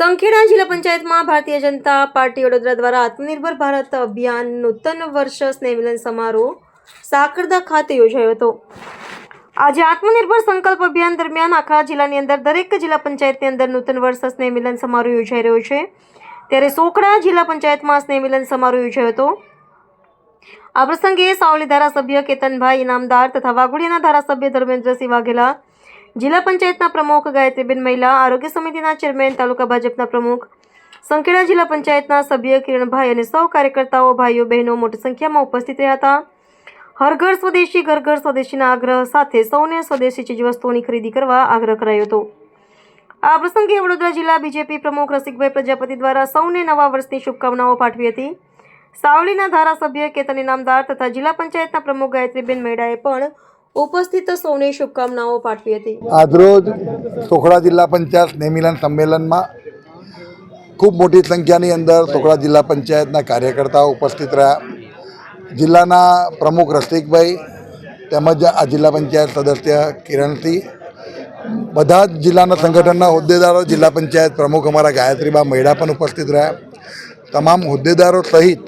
સંખેડા જિલ્લા પંચાયતમાં ભારતીય જનતા પાર્ટી વડોદરા દ્વારા આત્મનિર્ભર ભારત અભિયાન નૂતન વર્ષ સ્નેહમિલન સમારોહ સાકરદા ખાતે યોજાયો હતો. આજે આત્મનિર્ભર સંકલ્પ અભિયાન દરમિયાન આખા જિલ્લાની અંદર દરેક જિલ્લા પંચાયતની અંદર નૂતન વર્ષ સ્નેહમિલન સમારોહ યોજાઈ રહ્યો છે. ત્યારે સોખડા જિલ્લા પંચાયતમાં સ્નેહમિલન સમારોહ યોજાયો હતો. આ પ્રસંગે સાવલી ધારાસભ્ય કેતનભાઈ ઇનામદાર તથા વાઘોડિયાના ધારાસભ્ય ધર્મેન્દ્રસિંહ વાઘેલા જિલ્લા પંચાયતના પ્રમુખ ગાયત્રીબેન મહિલા આરોગ્ય સમિતિના ચેરમેન, તાલુકા ભાજપના પ્રમુખ સંખેડા જિલ્લા પંચાયતના સભ્ય કિરણભાઈ અને સૌ કાર્યકર્તાઓ, ભાઈઓ, બહેનો મોટી સંખ્યામાં ઉપસ્થિત રહ્યા હતા. હર ઘર સ્વદેશી, ઘર ઘર સ્વદેશીના આગ્રહ સાથે સૌને સ્વદેશી ચીજવસ્તુઓની ખરીદી કરવા આગ્રહ કરાયો હતો. આ પ્રસંગે વડોદરા જિલ્લા બીજેપી પ્રમુખ રસિકભાઈ પ્રજાપતિ દ્વારા સૌને નવા વર્ષની શુભકામનાઓ પાઠવી હતી. સાવલીના ધારાસભ્ય કેતન ઇનામદાર તથા જિલ્લા પંચાયતના પ્રમુખ ગાયત્રીબેન મેડાએ પણ ઉપસ્થિત સૌને શુભકામનાઓ પાઠવી હતી. આજરોજ સોખડા જિલ્લા પંચાયત નેમિલન સંમેલનમાં ખૂબ મોટી સંખ્યાની અંદર સોખડા જિલ્લા પંચાયતના કાર્યકર્તાઓ ઉપસ્થિત રહ્યા. જિલ્લાના પ્રમુખ રસિકભાઈ તેમજ આ જિલ્લા પંચાયત સદસ્ય કિરણસિંહ, બધા જ જિલ્લાના સંગઠનના હોદ્દેદારો, જિલ્લા પંચાયત પ્રમુખ અમારા ગાયત્રીબા મહિડા પણ ઉપસ્થિત રહ્યા. તમામ હોદ્દેદારો સહિત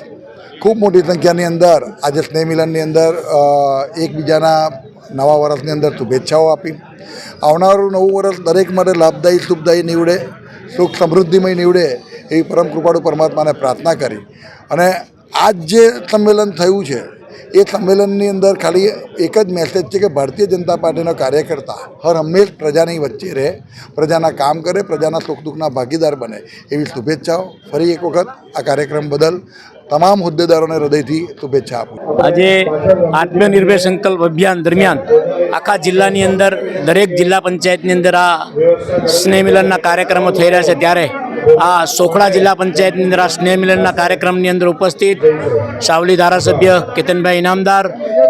ખૂબ મોટી સંખ્યાની અંદર આજે સ્નેહ મિલનની અંદર એકબીજાના નવા વર્ષની અંદર શુભેચ્છાઓ આપી. આવનારું નવું વર્ષ દરેક માટે લાભદાયી, શુભદાયી નીવડે, સુખ સમૃદ્ધિમય નીવડે એવી પરમ કૃપાળુ પરમાત્માને પ્રાર્થના કરી. અને આજ જે સંમેલન થયું છે, એ સંમેલનની અંદર ખાલી એક જ મેસેજ છે કે ભારતીય જનતા પાર્ટીનો કાર્યકર્તા હર હંમેશ પ્રજાની વચ્ચે રહે, પ્રજાના કામ કરે, પ્રજાના સુખ દુઃખના ભાગીદાર બને એવી શુભેચ્છાઓ. ફરી એક વખત આ કાર્યક્રમ બદલ તમામ હોદ્દેદારોને હૃદયથી શુભેચ્છા આપું આજે આત્મનિર્ભર સંકલ્પ અભિયાન દરમિયાન આખા જિલ્લાની અંદર, દરેક જિલ્લા પંચાયતની અંદર આ સ્નેહ મિલનના કાર્યક્રમો થઈ રહ્યા છે. ત્યારે આ સોખડા જિલ્લા પંચાયતની અંદર આ સ્નેહ મિલનના કાર્યક્રમની અંદર ઉપસ્થિત સાવલી ધારાસભ્ય કેતનભાઈ ઇનામદાર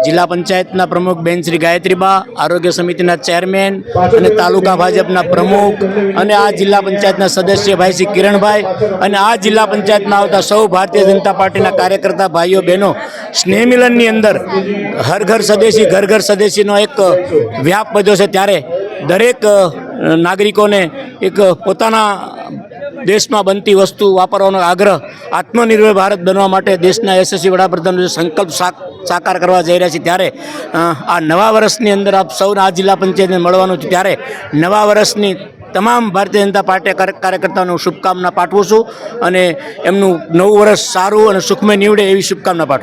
જિલ્લા પંચાયતના પ્રમુખ બેન શ્રી ગાયત્રીબા આરોગ્ય સમિતિના ચેરમેન અને તાલુકા ભાજપના પ્રમુખ અને આ જિલ્લા પંચાયતના સદસ્ય ભાઈ શ્રી કિરણભાઈ અને આ જિલ્લા પંચાયતમાં આવતા સૌ ભારતીય જનતા પાર્ટીના કાર્યકર્તા ભાઈઓ, બહેનો સ્નેહ મિલનની અંદર હર ઘર સ્વદેશી, ઘર ઘર સ્વદેશીનો એક વ્યાપ બધો છે. ત્યારે દરેક નાગરિકોને એક પોતાના દેશમાં બનતી વસ્તુ વાપરવાનો આગ્રહ આત્મનિર્ભર ભારત બનવા માટે દેશના યશસ્વી વડાપ્રધાનનો જે સંકલ્પ સાક, સાકાર કરવા જઈ રહ્યા છે ત્યારે આ નવા વર્ષની અંદર આપ સૌના આ જિલ્લા પંચાયતને મળવાનું છે ત્યારે નવા વર્ષની તમામ ભારતીય જનતા પાર્ટી કાર્ય- કાર્યકર્તાઓને શુભકામના પાઠવું છું અને એમનું નવું વર્ષ સારું અને સુખમય નીવડે એવી શુભકામના પાઠવું